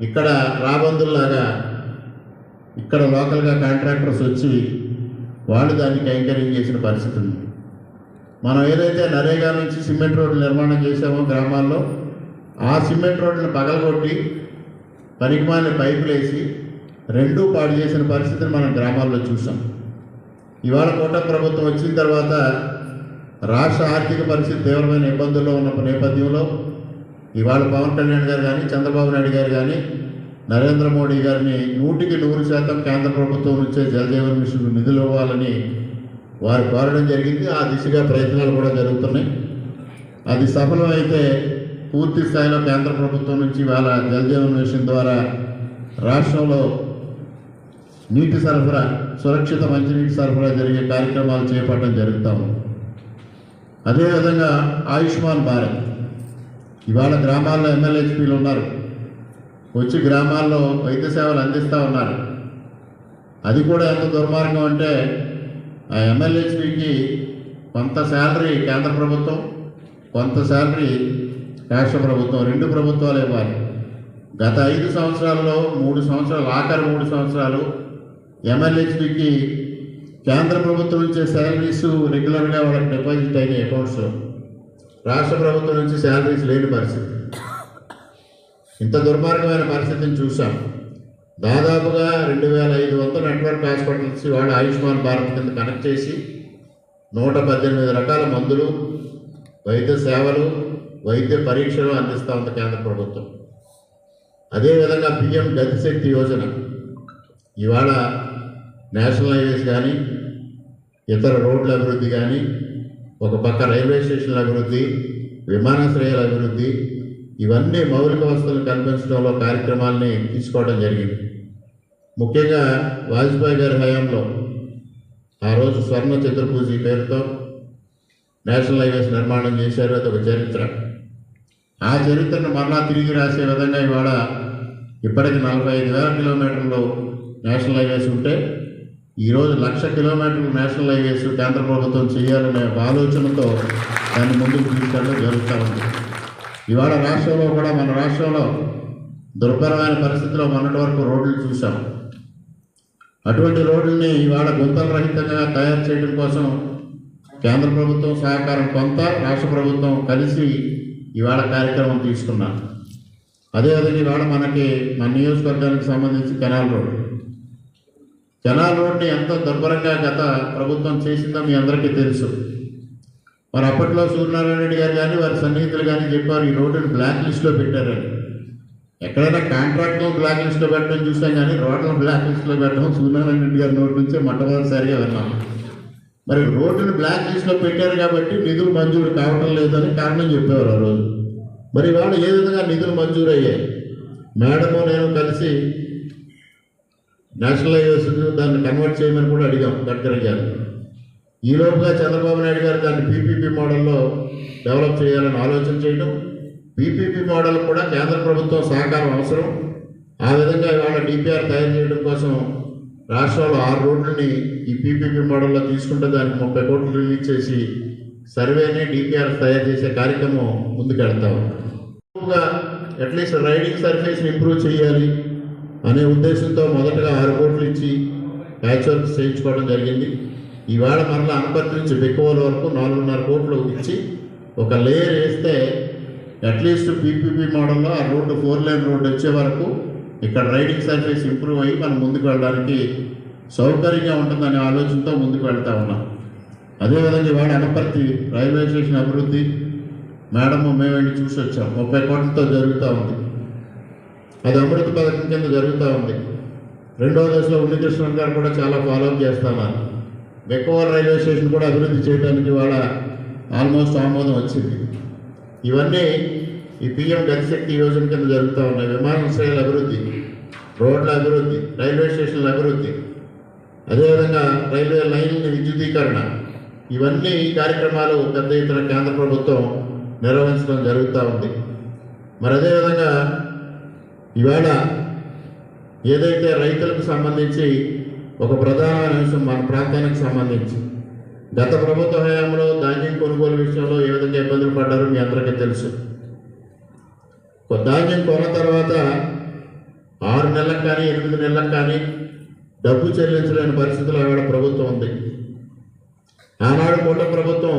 ఇక్కడ రాబందుల్లాగా ఇక్కడ లోకల్గా కాంట్రాక్టర్స్ వచ్చి వాళ్ళు దాన్ని కైంకర్యం చేసిన పరిస్థితి ఉంది. మనం ఏదైతే నరేగా నుంచి సిమెంట్ రోడ్లు నిర్మాణం చేసామో గ్రామాల్లో ఆ సిమెంట్ రోడ్లను పగలగొట్టి పనికిమాలిన పైపులు వేసి రెండూ పాడు చేసిన పరిస్థితిని మనం గ్రామాల్లో చూసాం ఇవాళ కోట ప్రభుత్వం వచ్చిన తర్వాత రాష్ట్ర ఆర్థిక పరిస్థితి తీవ్రమైన ఇబ్బందుల్లో ఉన్న నేపథ్యంలో ఇవాళ పవన్ కళ్యాణ్ గారు కానీ చంద్రబాబు నాయుడు గారు కానీ నరేంద్ర మోడీ గారిని నూటికి నూరు శాతం కేంద్ర ప్రభుత్వం నుంచే జలజీవన్ మిషన్ నిధులు ఇవ్వాలని వారు కోరడం జరిగింది. ఆ దిశగా ప్రయత్నాలు కూడా జరుగుతున్నాయి. అది సఫలమైతే పూర్తి స్థాయిలో కేంద్ర ప్రభుత్వం నుంచి ఇవాళ జలజీవన్ మిషన్ ద్వారా రాష్ట్రంలో నీటి సరఫరా సురక్షిత మంచినీటి సరఫరా జరిగే కార్యక్రమాలు చేపట్టడం జరుగుతాము అదేవిధంగా ఆయుష్మాన్ భారత్ ఇవాళ గ్రామాల్లో ఎమ్మెల్యేహెచ్పీలు ఉన్నారు. వచ్చి గ్రామాల్లో వైద్య సేవలు అందిస్తూ ఉన్నారు. అది కూడా ఎంత దుర్మార్గం అంటే ఆ ఎమ్మెల్యేహెచ్పీకి కొంత శాలరీ కేంద్ర ప్రభుత్వం కొంత శాలరీ రాష్ట్ర ప్రభుత్వం రెండు ప్రభుత్వాలు ఇవ్వాలి. గత ఐదు సంవత్సరాల్లో మూడు సంవత్సరాలు ఆఖరి మూడు సంవత్సరాలు ఎమ్మెల్యేహెచ్పీకి కేంద్ర ప్రభుత్వం ఇచ్చే శాలరీస్ రెగ్యులర్గా వాళ్ళకి డిపాజిట్ అయినాయి అకౌంట్స్. రాష్ట్ర ప్రభుత్వం నుంచి శాలరీస్ లేని పరిస్థితి. ఇంత దుర్మార్గమైన పరిస్థితిని చూసాం దాదాపుగా రెండు వేల ఐదు వందల నెట్వర్క్ హాస్పిటల్స్ వాళ్ళు ఆయుష్మాన్ భారత్ కింద కనెక్ట్ చేసి నూట పద్దెనిమిది రకాల మందులు వైద్య సేవలు వైద్య పరీక్షలు అందిస్తూ ఉంది కేంద్ర ప్రభుత్వం. అదేవిధంగా పిఎం గతిశక్తి యోజన. ఇవాళ నేషనల్ హైవేస్ కానీ ఇతర రోడ్ల అభివృద్ధి కానీ ఒక పక్క రైల్వే స్టేషన్ల అభివృద్ధి విమానాశ్రయాల అభివృద్ధి ఇవన్నీ మౌలిక వసతులు కల్పించడంలో కార్యక్రమాల్ని తీసుకోవడం జరిగింది. ముఖ్యంగా వాజ్పేయి గారి హయాంలో ఆ రోజు స్వర్ణ చతుర్భుజి పేరుతో నేషనల్ హైవేస్ నిర్మాణం చేశారు అది ఒక చరిత్ర. ఆ చరిత్రను మరలా తిరిగి రాసే విధంగా ఇవాళ ఇప్పటికి నలభై ఐదు వేల కిలోమీటర్లు నేషనల్ హైవేస్ ఉంటే ఈరోజు లక్ష కిలోమీటర్లు నేషనల్ హైవేస్ కేంద్ర ప్రభుత్వం చేయాలనే ఒక ఆలోచనతో దాన్ని ముందుకు తీసుకెళ్ళడం జరుగుతూ ఉంది. ఇవాళ రాష్ట్రంలో కూడా మన రాష్ట్రంలో దుర్భరమైన పరిస్థితిలో మొన్నటి వరకు రోడ్లు చూసాం అటువంటి రోడ్లని ఇవాళ గుంతల రహితంగా తయారు చేయడం కోసం కేంద్ర ప్రభుత్వం సహకారం కొంత రాష్ట్ర ప్రభుత్వం కలిసి ఇవాళ కార్యక్రమం తీసుకున్నాం అదేవిధంగా ఇవాళ మనకి మన నియోజకవర్గానికి సంబంధించి కెనాల్ రోడ్ కెనాల్ రోడ్ని ఎంత దుర్భరంగా గత ప్రభుత్వం చేసిందో మీ అందరికీ తెలుసు. మరి అప్పట్లో సూర్యనారాయణ రెడ్డి గారు కానీ వారి సన్నిహితులు కానీ చెప్పారు ఈ రోడ్డుని బ్లాక్ లిస్ట్లో పెట్టారని. ఎక్కడైనా కాంట్రాక్ట్ బ్లాక్ లిస్ట్లో పెట్టడం చూసాం కానీ రోడ్లను బ్లాక్ లిస్ట్లో పెట్టడం సూర్యనారాయణ రెడ్డి గారి నోటి నుంచే మొట్టమొదటిసారిగా విన్నాం. మరి రోడ్డుని బ్లాక్ లిస్ట్లో పెట్టారు కాబట్టి నిధులు మంజూరు కావడం లేదని కారణం చెప్పేవారు ఆ రోజు. మరి వాళ్ళు ఏ విధంగా నిధులు మంజూరు అయ్యాయి మేడము నేను కలిసి నేషనలైజేషన్ దాన్ని కన్వర్ట్ చేయమని కూడా అడిగాం గడ్కరీ గారు. ఈ లోపుగా చంద్రబాబు నాయుడు గారు దాన్ని పీపీపీ మోడల్లో డెవలప్ చేయాలని ఆలోచన చేయడం పీపీపీ మోడల్ కూడా కేంద్ర ప్రభుత్వం సహకారం అవసరం. ఆ విధంగా ఇవాళ డిపిఆర్ తయారు చేయడం కోసం రాష్ట్రంలో ఆరు రోడ్లని ఈ పీపీపీ మోడల్లో తీసుకుంటే దానికి ముప్పై కోట్లు రిలీజ్ చేసి సర్వేని డిపిఆర్ తయారు చేసే కార్యక్రమం ముందుకెళ్తాం అట్లీస్ట్ రైడింగ్ సర్ఫేస్ని ఇంప్రూవ్ చేయాలి. అనే ఉద్దేశంతో మొదటగా ఆరు కోట్లు ఇచ్చి ప్యాచ్ వర్క్ చేయించుకోవడం జరిగింది. ఈవేళ మరలా అనపర్తి నుంచి బెక్కువల వరకు నాలుగున్నర కోట్లు ఇచ్చి ఒక లేయర్ వేస్తే అట్లీస్ట్ పీపీపీ మోడల్లో ఆ రోడ్డు ఫోర్ లైన్ రోడ్డు వచ్చే వరకు ఇక్కడ రైడింగ్ సర్ఫేస్ ఇంప్రూవ్ అయ్యి మనం ముందుకు వెళ్ళడానికి సౌకర్యంగా ఉంటుందనే ఆలోచనతో ముందుకు వెళ్తా ఉన్నాం. అదేవిధంగా ఇవాళ అనపర్తి రైల్వే స్టేషన్ అభివృద్ధి మేడము మేము వెళ్ళి చూసి వచ్చాం ముప్పై కోట్లతో జరుగుతూ ఉంది. అది అమృత పథకం కింద జరుగుతూ ఉంది. రెండవ దశలో ఉన్నికృష్ణన్ గారు కూడా చాలా ఫాలోఅప్ చేస్తామని బెక్కవర్ రైల్వే స్టేషన్ కూడా అభివృద్ధి చేయడానికి వాళ్ళ ఆల్మోస్ట్ ఆమోదం వచ్చింది. ఇవన్నీ ఈ పిఎం గతిశక్తి యోజన కింద జరుగుతూ ఉన్నాయి. విమానాశ్రయాల అభివృద్ధి రోడ్ల అభివృద్ధి రైల్వే స్టేషన్ల అభివృద్ధి అదేవిధంగా రైల్వే లైన్ల విద్యుదీకరణ ఇవన్నీ ఈ కార్యక్రమాలు పెద్ద ఎత్తున కేంద్ర ప్రభుత్వం నిర్వహించడం జరుగుతూ ఉంది. మరి అదేవిధంగా ఇవాళ ఏదైతే రైతులకు సంబంధించి ఒక ప్రధానమైన అంశం మన ప్రాంతానికి సంబంధించి గత ప్రభుత్వ హయాంలో ధాన్యం కొనుగోలు విషయంలో ఏ విధంగా ఇబ్బందులు పడ్డారో మీ అందరికీ తెలుసు. ధాన్యం కొన్న తర్వాత ఆరు నెలలకు కానీ ఎనిమిది నెలలకు కానీ డబ్బు చెల్లించలేని పరిస్థితిలో ఆవిడ ప్రభుత్వం ఉంది. ఆనాడు కూట ప్రభుత్వం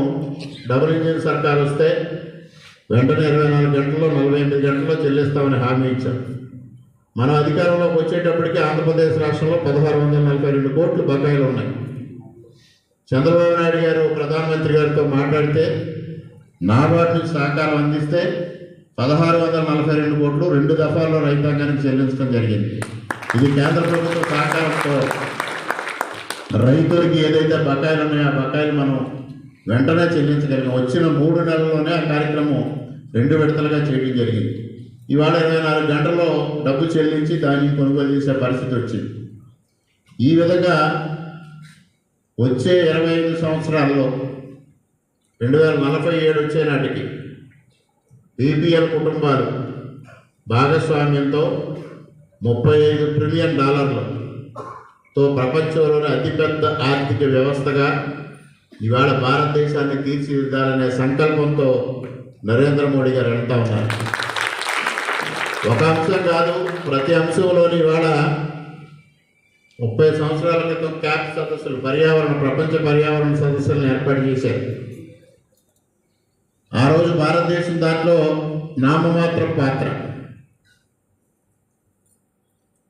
డబుల్ ఇంజిన్ సర్కార్ వస్తే వెంటనే ఇరవై నాలుగు గంటల్లో నలభై ఎనిమిది గంటల్లో చెల్లిస్తామని హామీ ఇచ్చారు. మనం అధికారంలోకి వచ్చేటప్పటికి ఆంధ్రప్రదేశ్ రాష్ట్రంలో పదహారు వందల నలభై రెండు కోట్లు బకాయిలు ఉన్నాయి. చంద్రబాబు నాయుడు గారు ప్రధానమంత్రి గారితో మాట్లాడితే నాబార్డు నుంచి సహకారం అందిస్తే పదహారు వందల నలభై రెండు కోట్లు రెండు దఫాల్లో రైతాంగానికి చెల్లించడం జరిగింది. ఇది కేంద్ర ప్రభుత్వ సహకారంతో రైతులకి ఏదైతే బకాయిలు ఉన్నాయో ఆ బకాయిలు మనం వెంటనే చెల్లించగలిగాం. వచ్చిన మూడు నెలల్లోనే ఆ కార్యక్రమం రెండు విడతలుగా చేయడం జరిగింది. ఇవాళ ఇరవై నాలుగు గంటల్లో డబ్బు చెల్లించి దాన్ని కొనుగోలు చేసే పరిస్థితి వచ్చింది. ఈ విధంగా వచ్చే ఇరవై ఐదు సంవత్సరాల్లో రెండు వేల నలభై ఏడు వచ్చే నాటికి బీపీఎల్ కుటుంబాలు భాగస్వామ్యంతో ముప్పై ఐదు ట్రిలియన్ డాలర్లతో ప్రపంచంలోనే అతిపెద్ద ఆర్థిక వ్యవస్థగా ఇవాళ భారతదేశాన్ని తీర్చిదిద్దాలనే సంకల్పంతో నరేంద్ర మోడీ గారు అంటా ఉన్నారు. ఒక అంశం కాదు ప్రతి అంశంలోని ఇవాళ ముప్పై సంవత్సరాల క్రితం క్యాప్ సదస్సులు పర్యావరణ ప్రపంచ పర్యావరణ సదస్సులను ఏర్పాటు చేశారు. ఆ రోజు భారతదేశం దాంట్లో నామమాత్ర పాత్ర.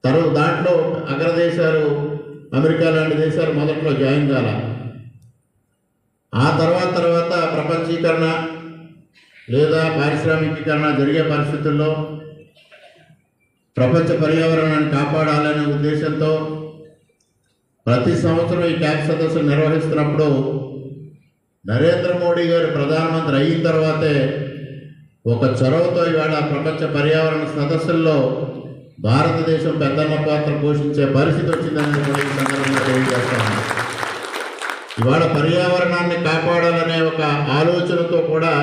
తరువు దాంట్లో అగ్రదేశాలు అమెరికా లాంటి దేశాలు మొదట్లో జాయిన్ కాల. ఆ తర్వాత తర్వాత ప్రపంచీకరణ లేదా పారిశ్రామికీకరణ జరిగే పరిస్థితుల్లో ప్రపంచ పర్యావరణాన్ని కాపాడాలనే ఉద్దేశంతో ప్రతి సంవత్సరం ఈ క్యాప్ సదస్సు నిర్వహిస్తున్నప్పుడు నరేంద్ర మోడీ గారు ప్రధానమంత్రి అయిన తర్వాతే ఒక చొరవతో ఇవాళ ప్రపంచ పర్యావరణ సదస్సుల్లో భారతదేశం పెద్దన్న పాత్ర పోషించే పరిస్థితి వచ్చిందని కూడా ఈ సందర్భంగా తెలియజేస్తాను ఇవాళ పర్యావరణాన్ని కాపాడాలనే ఒక ఆలోచనతో కూడా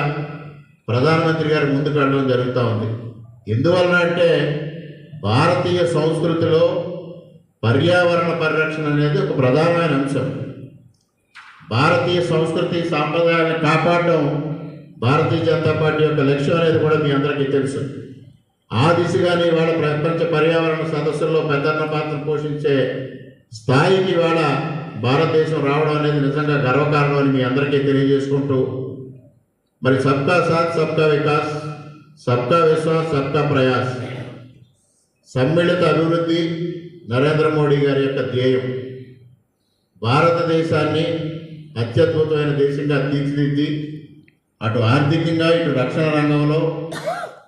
ప్రధానమంత్రి గారు ముందుకు వెళ్ళడం జరుగుతూ ఉంది. ఎందువలన అంటే భారతీయ సంస్కృతిలో పర్యావరణ పరిరక్షణ అనేది ఒక ప్రధానమైన అంశం. భారతీయ సంస్కృతి సాంప్రదాయాన్ని కాపాడడం భారతీయ జనతా పార్టీ యొక్క లక్ష్యం అనేది కూడా మీ అందరికీ తెలుసు. ఆ దిశగానే ఇవాళ ప్రపంచ పర్యావరణ సదస్సుల్లో పెద్దన్న పాత్ర పోషించే స్థాయికి ఇవాళ భారతదేశం రావడం అనేది నిజంగా గర్వకారణం అని మీ అందరికీ తెలియజేసుకుంటూ మరి సబ్కా సాత్ సబ్కా వికాస్ సబ్కా విశ్వాస్ సబ్కా ప్రయాస్. సమ్మిళిత అభివృద్ధి నరేంద్ర మోడీ గారి యొక్క ధ్యేయం. భారతదేశాన్ని అత్యద్భుతమైన దేశంగా తీర్చిదిద్ది అటు ఆర్థికంగా ఇటు రక్షణ రంగంలో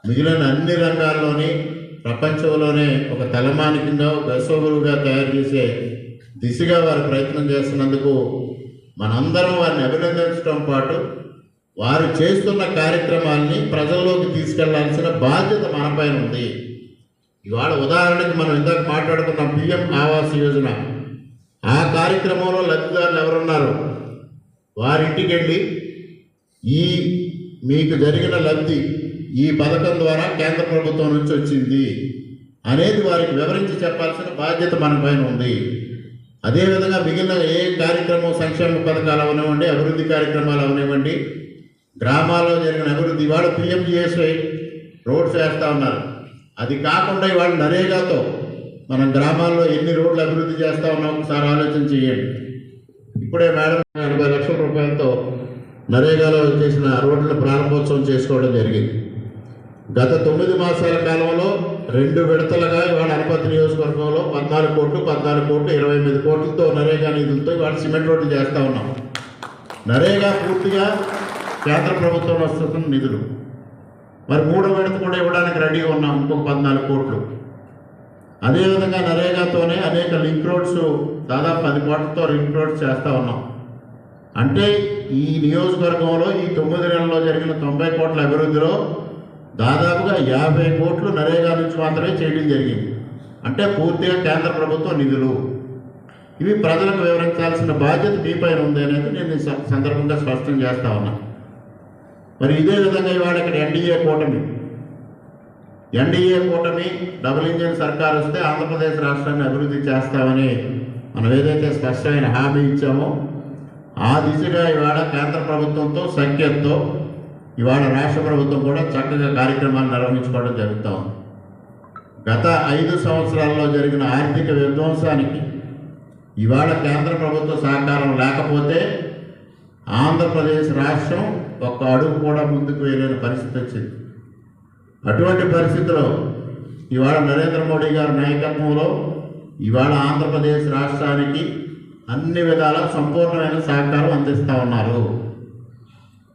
మిగిలిన అన్ని రంగాల్లోని ప్రపంచంలోనే ఒక తలమానికంగా ఒక అశోగులుగా తయారు చేసే దిశగా వారు ప్రయత్నం చేస్తున్నందుకు మనందరం వారిని అభినందించడం పాటు వారు చేస్తున్న కార్యక్రమాల్ని ప్రజల్లోకి తీసుకెళ్ళాల్సిన బాధ్యత మనపైన ఉంది. ఇవాళ ఉదాహరణకి మనం ఇందాక మాట్లాడుకున్న పిఎం ఆవాస్ యోజన. ఆ కార్యక్రమంలో లబ్ధిదారులు ఎవరున్నారు? వారింటికి వెళ్ళి ఈ మీకు జరిగిన లబ్ధి ఈ పథకం ద్వారా కేంద్ర ప్రభుత్వం నుంచి వచ్చింది అనేది వారికి వివరించి చెప్పాల్సిన బాధ్యత మన పైన ఉంది. అదేవిధంగా మిగిలిన ఏ కార్యక్రమం సంక్షేమ పథకాలు అవనివ్వండి అభివృద్ధి కార్యక్రమాలు అవనివ్వండి గ్రామాల్లో జరిగిన అభివృద్ధి ఇవాళ పిఎంజిఎస్వై రోడ్స్ వేస్తూ ఉన్నారు. అది కాకుండా ఇవాళ నరేగాతో మనం గ్రామాల్లో ఎన్ని రోడ్లు అభివృద్ధి చేస్తూ ఉన్నాం ఒకసారి ఆలోచన చేయండి. ఇప్పుడే మేడం ఎనభై లక్షల రూపాయలతో నరేగాలో చేసిన రోడ్ల ప్రారంభోత్సవం చేసుకోవడం జరిగింది. గత తొమ్మిది మాసాల కాలంలో రెండు విడతలుగా ఇవాళ అనపతి నియోజకవర్గంలో పద్నాలుగు కోట్లు పద్నాలుగు కోట్లు ఇరవై ఎనిమిది కోట్లతో నరేగా నిధులతో ఇవాళ సిమెంట్ రోడ్లు చేస్తూ ఉన్నాం. నరేగా పూర్తిగా కేంద్ర ప్రభుత్వం వస్తున్న నిధులు. మరి మూడో విడత కూడా ఇవ్వడానికి రెడీగా ఉన్నాం ఇంకొక పద్నాలుగు కోట్లు. అదేవిధంగా నరేగాతోనే అనేక లింక్ రోడ్స్ దాదాపు పది కోట్లతో లింక్ రోడ్స్ చేస్తూ ఉన్నాం. అంటే ఈ నియోజకవర్గంలో ఈ తొమ్మిది నెలల్లో జరిగిన తొంభై కోట్ల అభివృద్ధిలో దాదాపుగా యాభై కోట్లు నరేగా నుంచి మాత్రమే చేయడం జరిగింది. అంటే పూర్తిగా కేంద్ర ప్రభుత్వం నిధులు. ఇవి ప్రజలకు వివరించాల్సిన బాధ్యత మీపైన ఉంది అనేది నేను స- సందర్భంగా స్పష్టం చేస్తా ఉన్నా. మరి ఇదే విధంగా ఇవాళ ఇక్కడ ఎన్డీఏ కూటమి. ఎన్డీఏ కూటమి డబుల్ ఇంజిన్ సర్కార్ వస్తే ఆంధ్రప్రదేశ్ రాష్ట్రాన్ని అభివృద్ధి చేస్తామని మనం ఏదైతే స్పష్టమైన హామీ ఇచ్చామో ఆ దిశగా ఇవాళ కేంద్ర ప్రభుత్వంతో సంఖ్యతో ఇవాళ రాష్ట్ర ప్రభుత్వం కూడా చక్కగా కార్యక్రమాలు నిర్వహించుకోవడం జరుగుతూ ఉంది. గత ఐదు సంవత్సరాల్లో జరిగిన ఆర్థిక విధ్వంసానికి ఇవాళ కేంద్ర ప్రభుత్వ సహకారం లేకపోతే ఆంధ్రప్రదేశ్ రాష్ట్రం ఒక్క అడుగు కూడా ముందుకు వెళ్ళలేని పరిస్థితి వచ్చింది. అటువంటి పరిస్థితిలో ఇవాళ నరేంద్ర మోడీ గారి నాయకత్వంలో ఇవాళ ఆంధ్రప్రదేశ్ రాష్ట్రానికి అన్ని విధాల సంపూర్ణమైన సహకారం అందిస్తూ ఉన్నారు.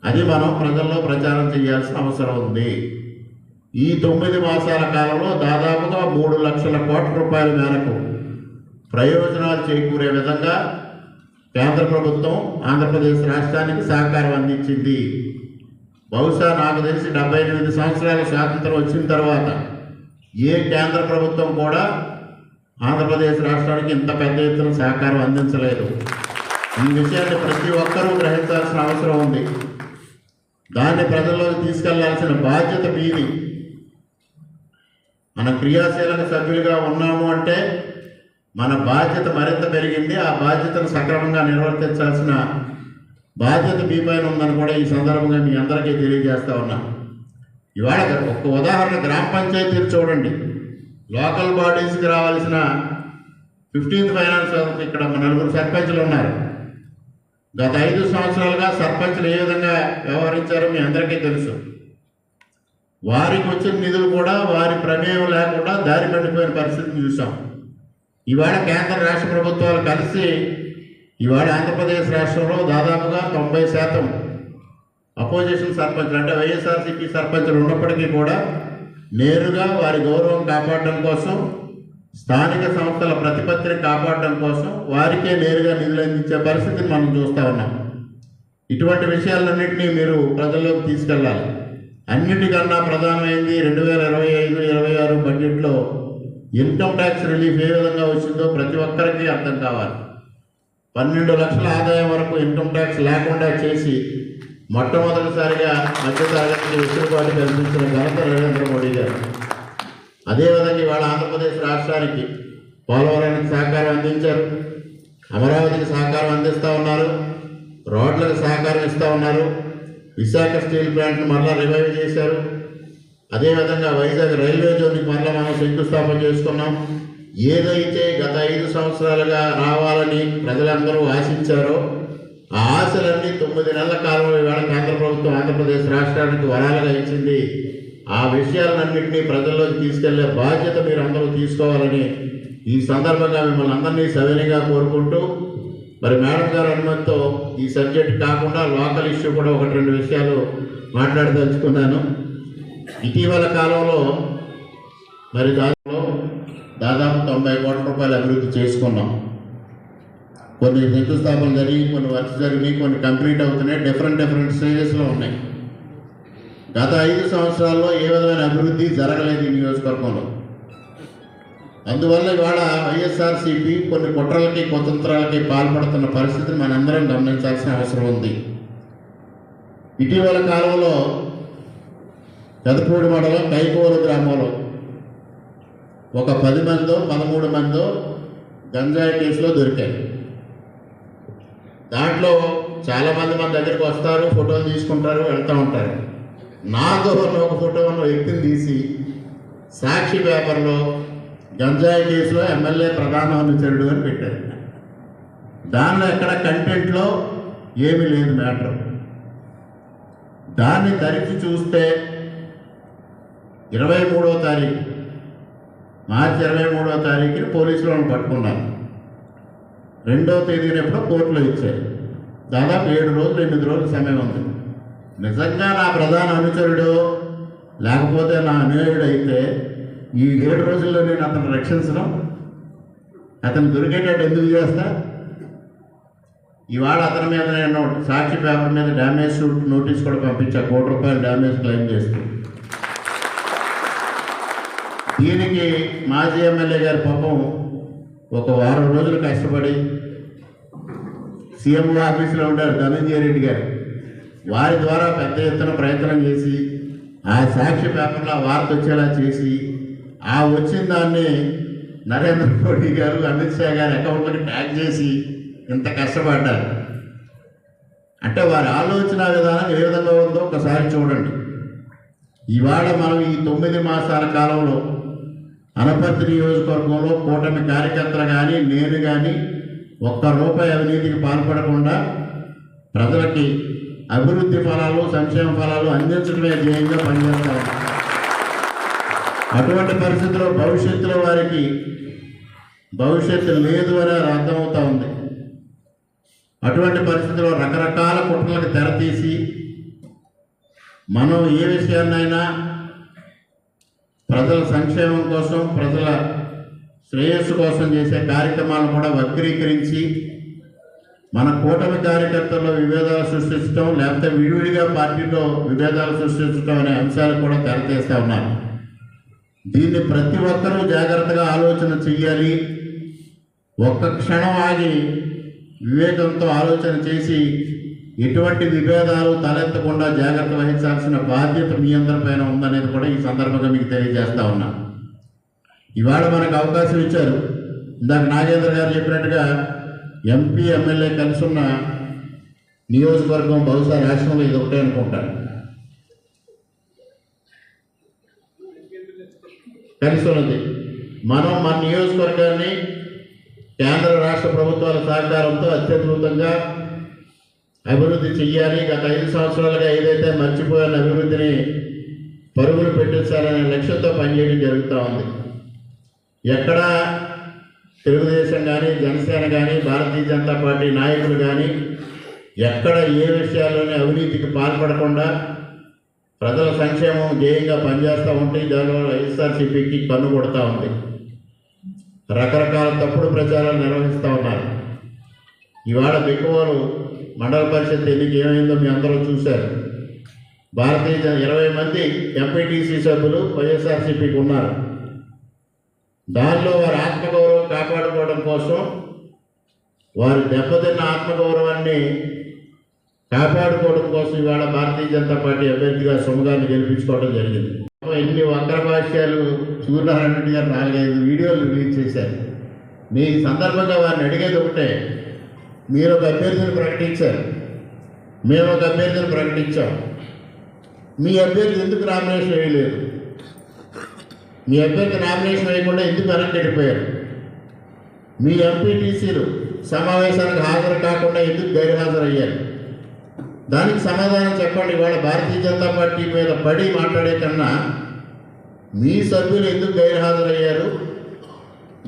అది మనం ప్రజల్లో ప్రచారం చేయాల్సిన అవసరం ఉంది. ఈ తొమ్మిది మాసాల కాలంలో దాదాపుగా మూడు లక్షల కోట్ల రూపాయల మేరకు ప్రయోజనాలు చేకూరే విధంగా కేంద్ర ప్రభుత్వం ఆంధ్రప్రదేశ్ రాష్ట్రానికి సహకారం అందించింది. బహుశా నాకు తెలిసి డెబ్బై ఎనిమిది సంవత్సరాల స్వాతంత్రం వచ్చిన తర్వాత ఏ కేంద్ర ప్రభుత్వం కూడా ఆంధ్రప్రదేశ్ రాష్ట్రానికి ఇంత పెద్ద ఎత్తున సహకారం అందించలేదు. ఈ విషయాన్ని ప్రతి ఒక్కరూ గ్రహించాల్సిన అవసరం ఉంది. దాన్ని ప్రజల్లోకి తీసుకెళ్ళాల్సిన బాధ్యత మీది. మన క్రియాశీలక సభ్యులుగా ఉన్నాము అంటే మన బాధ్యత మరింత పెరిగింది ఆ బాధ్యతను సక్రమంగా నిర్వర్తించాల్సిన బాధ్యత మీ పైన ఉందని కూడా ఈ సందర్భంగా మీ అందరికీ తెలియజేస్తా ఉన్నా. ఇవాళ ఒక ఉదాహరణ గ్రామ పంచాయతీలు చూడండి. లోకల్ బాడీస్కి రావాల్సిన ఫిఫ్టీన్త్ ఫైనాన్స్ ఇక్కడ మన నలుగురు సర్పంచులు ఉన్నారు. గత ఐదు సంవత్సరాలుగా సర్పంచులు ఏ విధంగా వ్యవహరించారో మీ అందరికీ తెలుసు. వారికి వచ్చిన నిధులు కూడా వారి ప్రమేయం లేకుండా దారి పడిపోయిన పరిస్థితిని చూసాం. ఇవాళ కేంద్ర రాష్ట్ర ప్రభుత్వాలు కలిసి ఇవాళ ఆంధ్రప్రదేశ్ రాష్ట్రంలో దాదాపుగా తొంభై శాతం అపోజిషన్ సర్పంచులు అంటే వైఎస్ఆర్సీపీ సర్పంచులు ఉన్నప్పటికీ కూడా నేరుగా వారి గౌరవం కాపాడడం కోసం స్థానిక సంస్థల ప్రతిపత్తిని కాపాడడం కోసం వారికే నేరుగా నిధులు అందించే పరిస్థితిని మనం చూస్తూ ఉన్నాం. ఇటువంటి విషయాలన్నింటినీ మీరు ప్రజల్లోకి తీసుకెళ్ళాలి. అన్నిటికన్నా ప్రధానమైంది రెండు వేల ఇరవై ఐదు ఇరవై ఆరు బడ్జెట్లో ఇన్కమ్ ట్యాక్స్ రిలీఫ్ ఏ విధంగా వచ్చిందో ప్రతి ఒక్కరికి అర్థం కావాలి. పన్నెండు లక్షల ఆదాయం వరకు ఇన్కమ్ ట్యాక్స్ లేకుండా చేసి మొట్టమొదటిసారిగా మధ్యతరగతికి వెసులుబాటు కల్పించిన ఘనత నరేంద్ర మోడీ గారు. అదేవిధంగా ఇవాళ ఆంధ్రప్రదేశ్ రాష్ట్రానికి పోలవరానికి సహకారం అందించారు. అమరావతికి సహకారం అందిస్తూ ఉన్నారు. రోడ్లకు సహకారం ఇస్తూ ఉన్నారు. విశాఖ స్టీల్ ప్లాంట్ను మరలా రివైవ్ చేశారు. అదేవిధంగా వైజాగ్ రైల్వే జోన్కి మరలా మనం శంకుస్థాపన చేసుకున్నాం. ఏదైతే గత ఐదు సంవత్సరాలుగా రావాలని ప్రజలందరూ ఆశించారో ఆ ఆశలన్నీ తొమ్మిది నెలల కాలంలో ఇవాళ కేంద్ర ప్రభుత్వం ఆంధ్రప్రదేశ్ రాష్ట్రానికి వరాలుగా ఇచ్చింది. ఆ విషయాలన్నింటినీ ప్రజల్లోకి తీసుకెళ్ళే బాధ్యత మీరు అందరూ తీసుకోవాలని ఈ సందర్భంగా మిమ్మల్ని అందరినీ సవినీగా కోరుకుంటూ మరి మేడం గారు అనుమతితో ఈ సబ్జెక్ట్ కాకుండా లోకల్ ఇష్యూ కూడా ఒకటి రెండు విషయాలు మాట్లాడదలుచుకున్నాను. ఇటీవల కాలంలో మరి దానిలో దాదాపు తొంభై కోట్ల రూపాయలు అభివృద్ధి చేసుకున్నాం. కొన్ని శంకుస్థాపన జరిగి కొన్ని వర్క్స్ జరిగి కొన్ని కంప్లీట్ అవుతున్నాయి. డిఫరెంట్ డిఫరెంట్ స్టేజెస్లో ఉన్నాయి. గత ఐదు సంవత్సరాల్లో ఏ విధమైన అభివృద్ధి జరగలేదు ఈ నియోజకవర్గంలో. అందువల్ల ఇవాళ వైఎస్ఆర్సీపీ కొన్ని కుట్రలకి కుతంత్రాలకి పాల్పడుతున్న పరిస్థితిని మనందరం గమనించాల్సిన అవసరం ఉంది. ఇటీవల కాలంలో పెదపూడి మండలం కైకోలు గ్రామంలో. ఒక పది మందో పదమూడు మందో గంజాయి కేసులో దొరికారు. దాంట్లో చాలామంది మన దగ్గరికి వస్తారు ఫోటోలు తీసుకుంటారు వెళ్తూ ఉంటారు. నా ఉన్న ఒక ఫోటో ఉన్న వ్యక్తిని తీసి సాక్షి పేపర్లో గంజాయి కేసులో ఎమ్మెల్యే ప్రధాన అనుచరుడు అని పెట్టారు. దానిలో ఎక్కడ కంటెంట్లో ఏమీ లేదు మ్యాటర్. దాన్ని తరిచి చూస్తే ఇరవై మూడవ తారీఖు. మార్చి ఇరవై మూడవ తారీఖుని పోలీసులు వాళ్ళని పట్టుకున్నారు. రెండవ తేదీనప్పుడు కోర్టులో ఇచ్చారు. దాదాపు ఏడు రోజులు ఎనిమిది రోజులు సమయం ఉంది. నిజంగా నా ప్రధాన అనుచరుడు లేకపోతే నా అనుయాయుడు అయితే ఈ ఏడు రోజుల్లో నేను అతను రక్షించడం అతను దొరికేటట్టు ఎందుకు చేస్తా? ఇవాళ అతని మీద నేను సాక్షి పేపర్ మీద డ్యామేజ్ నోటీస్ కూడా పంపించా కోటి రూపాయలు డ్యామేజ్ క్లెయిమ్ చేస్తూ దీనికి మాజీ ఎమ్మెల్యే గారి పాపం ఒక వారం రోజులు కష్టపడి సీఎం ఆఫీసులో ఉంటారు ధనంజయ రెడ్డి గారు. వారి ద్వారా పెద్ద ఎత్తున ప్రయత్నం చేసి ఆ సాక్షి పేపర్లో వార్త వచ్చేలా చేసి ఆ వచ్చిన దాన్ని నరేంద్ర మోడీ గారు అమిత్ షా గారి అకౌంట్లకి ట్యాగ్ చేసి ఇంత కష్టపడ్డారు. అంటే వారి ఆలోచన విధానం ఏ విధంగా ఉందో ఒకసారి చూడండి. ఇవాళ మనం ఈ తొమ్మిది మాసాల కాలంలో అనపర్తి నియోజకవర్గంలో కూటమి కార్యకర్తలు కానీ నేను కానీ ఒక్క రూపాయి అవినీతికి పాల్పడకుండా ప్రజలకి అభివృద్ధి ఫలాలు సంక్షేమ ఫలాలు అందించడమే ధ్యేయంగా పనిచేస్తాం. అటువంటి పరిస్థితుల్లో భవిష్యత్తులో వారికి భవిష్యత్తు లేదు అని అర్థమవుతా ఉంది. అటువంటి పరిస్థితుల్లో రకరకాల కుట్రలకు తెరతీసి మనం ఏ విషయాన్నైనా ప్రజల సంక్షేమం కోసం ప్రజల శ్రేయస్సు కోసం చేసే కార్యక్రమాలు కూడా వక్రీకరించి మన కూటమి కార్యకర్తల్లో విభేదాలు సృష్టించడం లేకపోతే విడివిడిగా పార్టీలో విభేదాలు సృష్టించడం అనే అంశాలు కూడా తెరతీస్తూ ఉన్నారు. దీన్ని ప్రతి ఒక్కరూ జాగ్రత్తగా ఆలోచన చెయ్యాలి. ఒక్క క్షణం ఆగి వివేకంతో ఆలోచన చేసి ఎటువంటి విభేదాలు తలెత్తకుండా జాగ్రత్త వహించాల్సిన బాధ్యత మీ అందరిపైన ఉందనేది కూడా ఈ సందర్భంగా మీకు తెలియజేస్తా ఉన్నా. ఇవాళ మనకు అవకాశం ఇచ్చారు. ఇందాక నాగేంద్ర గారు చెప్పినట్టుగా ఎంపీ ఎమ్మెల్యే కలిసి ఉన్న నియోజకవర్గం బహుశా రాష్ట్రంలో ఇది ఒకటే అనుకుంటాను కలిసి ఉన్నది మనం మన నియోజకవర్గాన్ని కేంద్ర రాష్ట్ర ప్రభుత్వాల సహకారంతో అత్యద్భుతంగా అభివృద్ధి చెయ్యాలి. గత ఐదు సంవత్సరాలుగా ఏదైతే మర్చిపోయిన అభివృద్ధిని పరుగులు పెట్టించాలనే లక్ష్యంతో పనిచేయడం జరుగుతూ ఉంది. ఎక్కడా తెలుగుదేశం కానీ జనసేన కానీ భారతీయ జనతా పార్టీ నాయకులు కానీ ఎక్కడ ఏ విషయాల్లోనే అవినీతికి పాల్పడకుండా ప్రజల సంక్షేమం ధ్యేయంగా పనిచేస్తూ ఉంటే దానివల్ల వైఎస్ఆర్సీపీకి కన్ను కొడుతూ ఉంది. రకరకాల తప్పుడు ప్రచారాలు నిర్వహిస్తూ ఉన్నారు. ఇవాళ బిక్కువలు మండల పరిషత్ ఎన్నిక ఏమైందో మీ అందరూ చూశారు. భారతీయ జన ఇరవై మంది ఎంపీటీసీ సభ్యులు వైఎస్ఆర్సీపీకి ఉన్నారు. దానిలో వారి ఆత్మగౌరవం కాపాడుకోవడం కోసం వారు దెబ్బతిన్న ఆత్మగౌరవాన్ని కాపాడుకోవడం కోసం ఇవాళ భారతీయ జనతా పార్టీ అభ్యర్థిగా సుమగాన్ని గెలిపించుకోవడం జరిగింది. ఎన్ని వక్ర భాష్యాలు సూర్యనారాయణ గారు నాలుగైదు వీడియోలు రిలీజ్ చేశారు. మీ సందర్భంగా వారిని అడిగేది ఒకటే మీరు ఒక అభ్యర్థిని ప్రకటించారు. మేము ఒక అభ్యర్థిని ప్రకటించాం. మీ అభ్యర్థి ఎందుకు నామినేషన్ వేయలేదు? మీ అభ్యర్థి నామినేషన్ వేయకుండా ఎందుకు వెనక్కి వెళ్ళిపోయారు? మీ ఎంపీటీసీలు సమావేశానికి హాజరు కాకుండా ఎందుకు గైర్హాజరయ్యారు? దానికి సమాధానం చెప్పండి. ఇవాళ భారతీయ జనతా పార్టీ మీద పడి మాట్లాడే కన్నా మీ సభ్యులు ఎందుకు గైర్హాజరయ్యారు?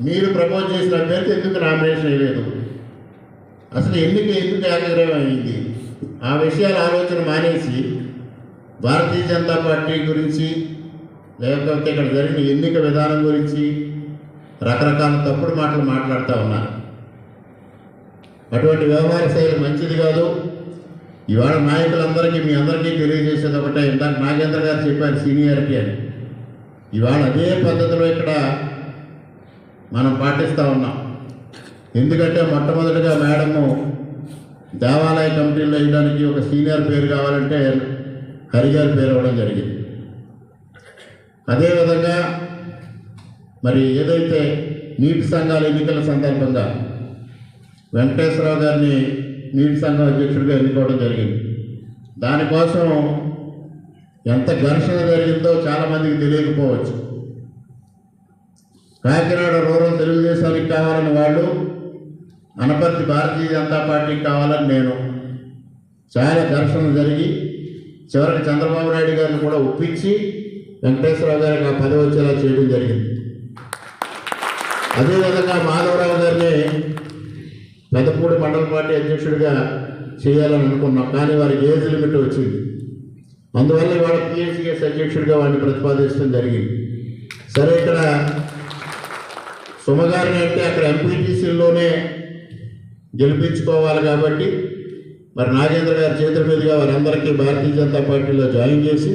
మీరు ప్రపోజ్ చేసిన అభ్యర్థి ఎందుకు నామినేషన్ వేయలేదు? అసలు ఎందుకు ఎందుకు ఏకగ్రహం అయింది? ఆ విషయాల ఆలోచన మానేసి భారతీయ జనతా పార్టీ గురించి లేకపోతే ఇక్కడ జరిగిన ఎన్నిక విధానం గురించి రకరకాల తప్పుడు మాటలు మాట్లాడుతూ ఉన్నారు అటువంటి వ్యవహార శైలి మంచిది కాదు. ఇవాళ నాయకులందరికీ మీ అందరికీ తెలియజేసేది ఒకటే ఇందాక నాగేంద్ర గారు చెప్పారు సీనియారిటీ అని. ఇవాళ అదే పద్ధతిలో ఇక్కడ మనం పాటిస్తూ ఉన్నాం. ఎందుకంటే మొట్టమొదటిగా మేడము దేవాలయ కమిటీలో వేయడానికి ఒక సీనియర్ పేరు కావాలంటే హరిగారి పేరు ఇవ్వడం జరిగింది. అదేవిధంగా మరి ఏదైతే నీటి సంఘాల ఎన్నికల సందర్భంగా వెంకటేశ్వరరావు గారిని నీటి సంఘం అధ్యక్షుడిగా ఎన్నుకోవడం జరిగింది. దానికోసం ఎంత ఘర్షణ జరిగిందో చాలామందికి తెలియకపోవచ్చు. కాకినాడ రూరల్ తెలుగుదేశానికి కావాలని వాళ్ళు అనపర్తి భారతీయ జనతా పార్టీకి కావాలని నేను చాలా ఘర్షణ జరిగి చివరికి చంద్రబాబు నాయుడు గారిని కూడా ఒప్పించి వెంకటేశ్వరరావు గారికి ఆ పదవి వచ్చేలా చేయడం జరిగింది. అదేవిధంగా మాధవరావు గారిని పెద్దపూడి మండల పార్టీ అధ్యక్షుడిగా చేయాలని అనుకున్నాం కానీ వారికి ఏజ్ లిమిట్ వచ్చింది. అందువల్ల ఇవాళ పిఎస్సిఎస్ అధ్యక్షుడిగా వాడిని ప్రతిపాదించడం జరిగింది. సరే ఇక్కడ సుమగారిని అంటే అక్కడ ఎంపీటీసీలోనే గెలిపించుకోవాలి కాబట్టి మరి నాగేంద్ర గారి చేతుల మీదుగా వారందరికీ భారతీయ జనతా పార్టీలో జాయిన్ చేసి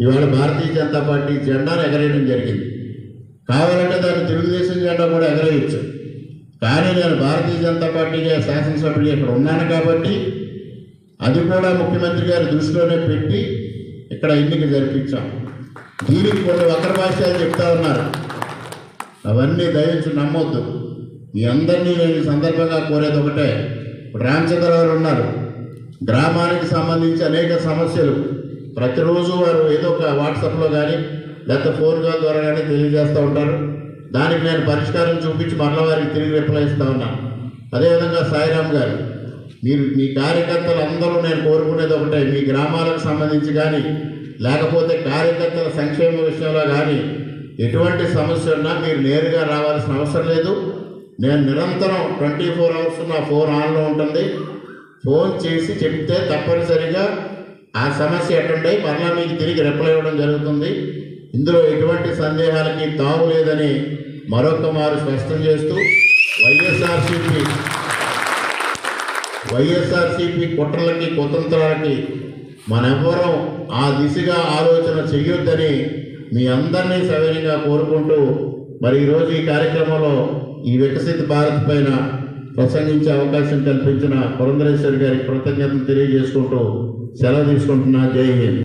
ఇవాళ భారతీయ జనతా పార్టీ జెండాను ఎగరేయడం జరిగింది. కావాలంటే దాన్ని తెలుగుదేశం జెండా కూడా ఎగరేయచ్చు. కానీ నేను భారతీయ జనతా పార్టీగా శాసనసభ్యులు ఇక్కడ ఉన్నాను కాబట్టి అది కూడా ముఖ్యమంత్రి గారి దృష్టిలోనే పెట్టి ఇక్కడ ఎన్నిక జరిపించాం. దీనికి కొన్ని వక్ర భాష్యాలు చెప్తా ఉన్నారు. అవన్నీ దయించి నమ్మొద్దు. మీ అందరినీ నేను సందర్భంగా కోరేది ఒకటే. ఇప్పుడు రామచంద్రరావు ఉన్నారు. గ్రామానికి సంబంధించి అనేక సమస్యలు. ప్రతిరోజు వారు ఏదో ఒక వాట్సాప్లో కానీ లేకపోతే ఫోన్ కాల్ ద్వారా కానీ తెలియజేస్తూ ఉంటారు. దానికి నేను పరిష్కారం చూపించి మరల వారికి తిరిగి రిప్లై ఇస్తూ ఉన్నాను అదేవిధంగా సాయిరామ్ గారు మీరు మీ కార్యకర్తలు అందరూ నేను కోరుకునేది ఒకటే. మీ గ్రామాలకు సంబంధించి కానీ లేకపోతే కార్యకర్తల సంక్షేమ విషయంలో కానీ ఎటువంటి సమస్య ఉన్నా మీరు నేరుగా రావాల్సిన అవసరం లేదు. నేను నిరంతరం ట్వంటీ ఫోర్ అవర్స్ నా ఫోన్ ఆన్లో ఉంటుంది. ఫోన్ చేసి చెప్తే తప్పనిసరిగా ఆ సమస్య ఎటుండే మరలా మీకు తిరిగి రిప్లై ఇవ్వడం జరుగుతుంది. ఇందులో ఎటువంటి సందేహాలకి తావు లేదని మరొక మారు స్పష్టం చేస్తూ వైఎస్ఆర్సీపీ వైఎస్ఆర్సీపీ కుట్రలకి కుతంత్రాలకి మనెవ్వరం ఆ దిశగా ఆలోచన చెయ్యొద్దని మీ అందరినీ సవినీయంగా కోరుకుంటూ మరి ఈరోజు ఈ కార్యక్రమంలో ఈ వికసిత భారత్ పైన ప్రసంగించే అవకాశం కల్పించిన పురంధరేశ్వరి గారికి కృతజ్ఞతలు తెలియజేసుకుంటూ సెలవు తీసుకుంటున్నా. జై హింద్.